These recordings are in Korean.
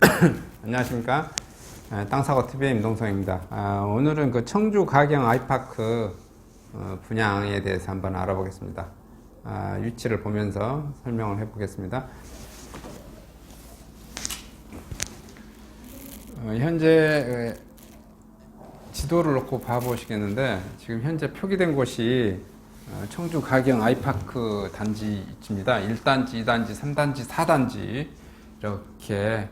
안녕하십니까. 아, 땅사고 TV의 임동성입니다. 아, 오늘은 그 청주 가경 아이파크 어, 분양에 대해서 한번 알아보겠습니다. 아, 위치를 보면서 설명을 해보겠습니다. 어, 현재 에, 지도를 놓고 봐보시겠는데 지금 현재 표기된 곳이 어, 청주 가경 아이파크 단지입니다. 1단지, 2단지, 3단지, 4단지 이렇게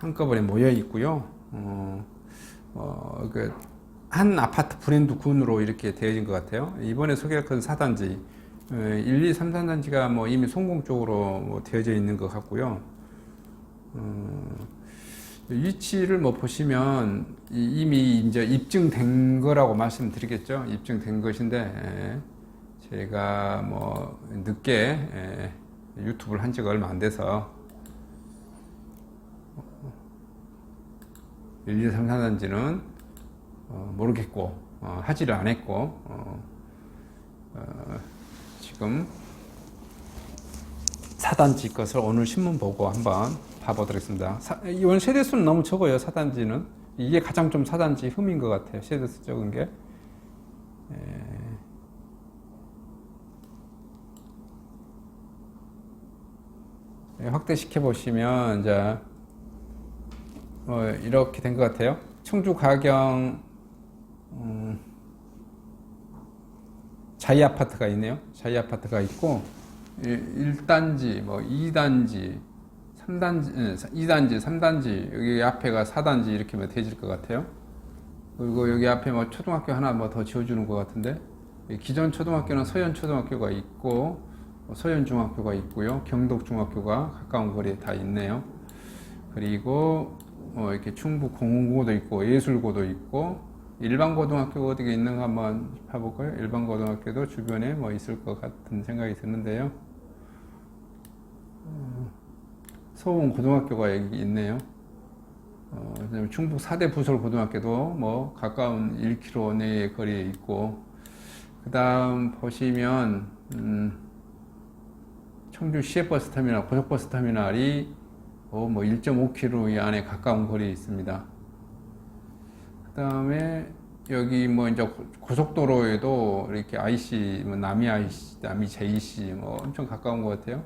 한꺼번에 모여 있고요. 어, 어, 그, 한 아파트 브랜드 군으로 이렇게 되어진 것 같아요. 이번에 소개할 건 4단지. 어, 1, 2, 3, 4단지가 뭐 이미 송공 쪽으로 뭐 되어져 있는 것 같고요. 어, 위치를 뭐 보시면 이- 이미 이제 입증된 거라고 말씀드리겠죠. 입증된 것인데, 예, 제가 뭐 늦게 예, 유튜브를 한 지가 얼마 안 돼서 1, 2, 3, 4단지는 어, 모르겠고 어, 하지를 안 했고 어, 어, 지금 4단지 것을 오늘 신문 보고 한번 봐보도록 하겠습니다. 사, 이번 세대수는 너무 적어요. 4단지는 이게 가장 좀 4단지 흠인 것 같아요. 세대수 적은 게. 예, 확대시켜 보시면 이제 어, 이렇게 된 것 같아요. 청주 가경 음, 자이 아파트가 있네요. 자이 아파트가 있고 1, 단지 뭐 2단지, 3단지, 2단지, 3단지 여기 앞에가 4단지 이렇게 뭐 되질 것 같아요. 그리고 여기 앞에 뭐 초등학교 하나 뭐 더 지어주는 것 같은데 이 기존 초등학교는 서현 초등학교가 있고 뭐 서현 중학교가 있고요. 경덕 중학교가 가까운 거리에 다 있네요. 그리고 어, 이렇게 충북 공고도 있고 예술고도 있고 일반 고등학교가 어디가 있는가 한번 봐볼까요? 일반 고등학교도 주변에 뭐 있을 것 같은 생각이 드는데요. 어, 서원 고등학교가 여기 있네요. 어, 충북 4대 부설 고등학교도 뭐 가까운 1km 내의 거리에 있고 그 다음 보시면 음, 청주 시외버스 터미널, 고속버스 터미널이 어, 뭐 1.5km 이 안에 가까운 거리에 있습니다. 그 다음에 여기 뭐 이제 고- 고속도로에도 이렇게 IC, 뭐 남이 IC, 남이 JC 뭐 엄청 가까운 것 같아요.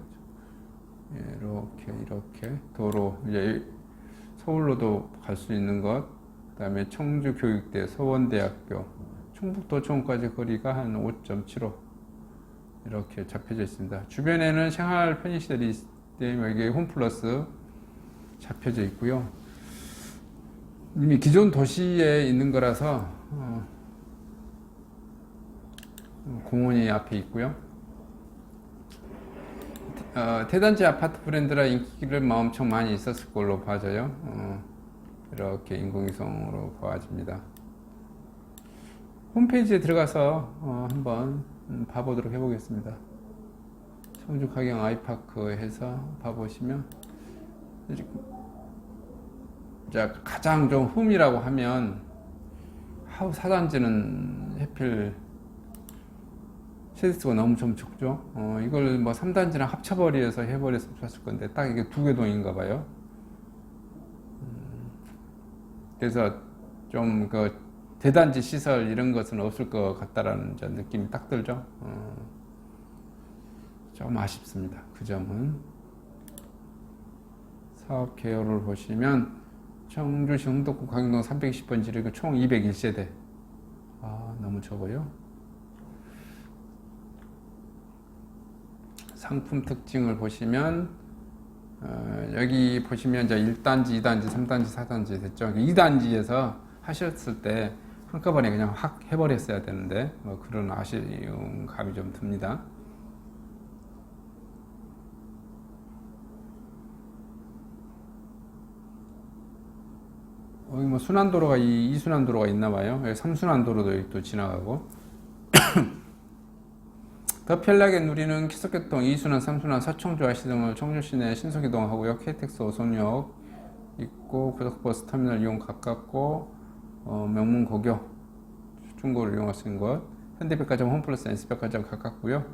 예, 이렇게 이렇게 도로 이제 서울로도 갈 수 있는 것. 그다음에 청주 교육대, 서원대학교, 충북도청까지 거리가 한 5.75 이렇게 잡혀져 있습니다. 주변에는 생활 편의시설이 있- 때문에 이게 홈플러스 잡혀져 있고요. 이미 기존 도시에 있는 거라서 어, 공원이 앞에 있고요. 어, 대단지 아파트 브랜드라 인기를 뭐 엄청 많이 있었을 걸로 봐져요. 어, 이렇게 인공위성으로 보아집니다. 홈페이지에 들어가서 어, 한번 음, 봐보도록 해보겠습니다. 청주 가경 아이파크 해서 봐보시면 가장 좀 흠이라고 하면 하우 사단지는 해필 세대수가 너무 좀 적죠. 어, 이걸 뭐 3단지랑 합쳐버려서 해버렸으면 좋았을 건데 딱 이게 두 개 동인가 봐요. 음, 그래서 좀 그 대단지 시설 이런 것은 없을 것 같다라는 느낌이 딱 들죠. 어, 좀 아쉽습니다. 그 점은 사업 개요를 보시면 청주시 흥덕구 강동 320번 지르고 총 201세대. 아 너무 적어요. 상품 특징을 보시면 어, 여기 보시면 이제 1단지, 2단지, 3단지, 4단지 됐죠. 2단지에서 하셨을 때 한꺼번에 그냥 확 해버렸어야 되는데 뭐 그런 아쉬운 감이 좀 듭니다. 여기 뭐 순환도로가 이, 이 순환도로가 있나 봐요. 여기 3순환도로도 여기 또 지나가고 더 편하게 누리는 키석교통 2순환, 3순환, 서청주 IC 등을 청주 시내 신속 이동하고요. KTX 오송역 있고 고속버스 터미널 이용 가깝고 어, 명문 고교 중고를 이용할 수 있는 곳 현대백화점 홈플러스 NS백화점 가깝고요.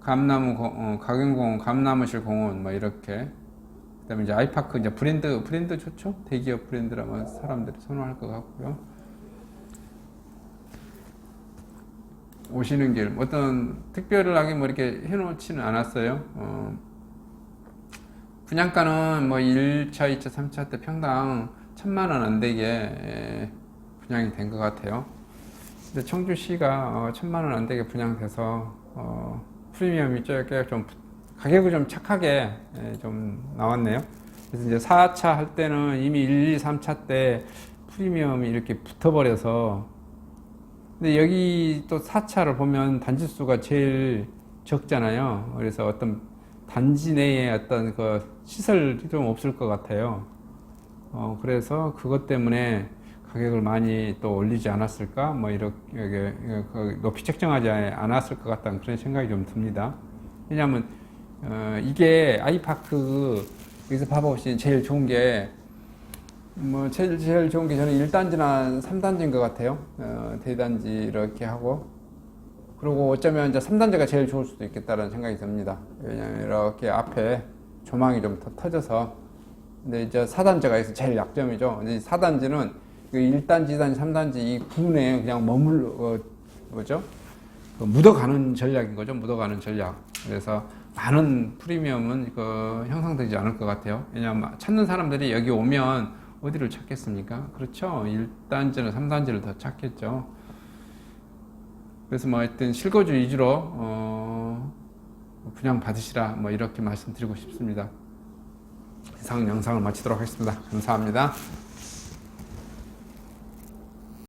감나무 고- 어, 가경공원, 감나무실 공원 뭐 이렇게 그다음에 이제 아이파크 이제 브랜드 브랜드 좋죠. 대기업 브랜드라면 사람들이 선호할 것 같고요. 오시는 길 어떤 특별하게 뭐 이렇게 해놓지는 않았어요. 어, 분양가는 뭐 1차, 2차, 3차 때 평당 천만 원 안 되게 예, 분양이 된 것 같아요. 근데 청주시가 어, 천만 원 안 되게 분양돼서 어, 프리미엄이 꽤좀 가격이 좀 착하게 예, 좀 나왔네요. 그래서 이제 4차 할 때는 이미 1, 2, 3차 때 프리미엄이 이렇게 붙어버려서 근데 여기 또 4차를 보면 단지 수가 제일 적잖아요. 그래서 어떤 단지 내에 어떤 그 시설이 좀 없을 것 같아요. 어, 그래서 그것 때문에 가격을 많이 또 올리지 않았을까? 뭐 이렇게 그 높이 책정하지 않았을 것 같다는 그런 생각이 좀 듭니다. 왜냐하면 어, 이게 아이파크 여기서 봐보시면 제일 좋은 게 뭐 제일 제일 좋은 게 저는 1단지나 3단지인 것 같아요. 어, 대단지 이렇게 하고 그리고 어쩌면 이제 3단지가 제일 좋을 수도 있겠다는 생각이 듭니다. 왜냐하면 이렇게 앞에 조망이 좀 더 터져서 근데 이제 4단지가 여기서 제일 약점이죠. 이제 4단지는 그 1단지, 2단지, 3단지 이 구분에 그냥 머물 어, 뭐죠? 그 묻어가는 전략인 거죠. 묻어가는 전략. 그래서 많은 프리미엄은 그 형성되지 않을 것 같아요. 왜냐하면 찾는 사람들이 여기 오면 어디를 찾겠습니까? 그렇죠. 1단지는 3단지를 더 찾겠죠. 그래서 뭐 하여튼 실거주 위주로 어, 분양 받으시라 뭐 이렇게 말씀드리고 싶습니다. 이상 영상을 마치도록 하겠습니다. 감사합니다.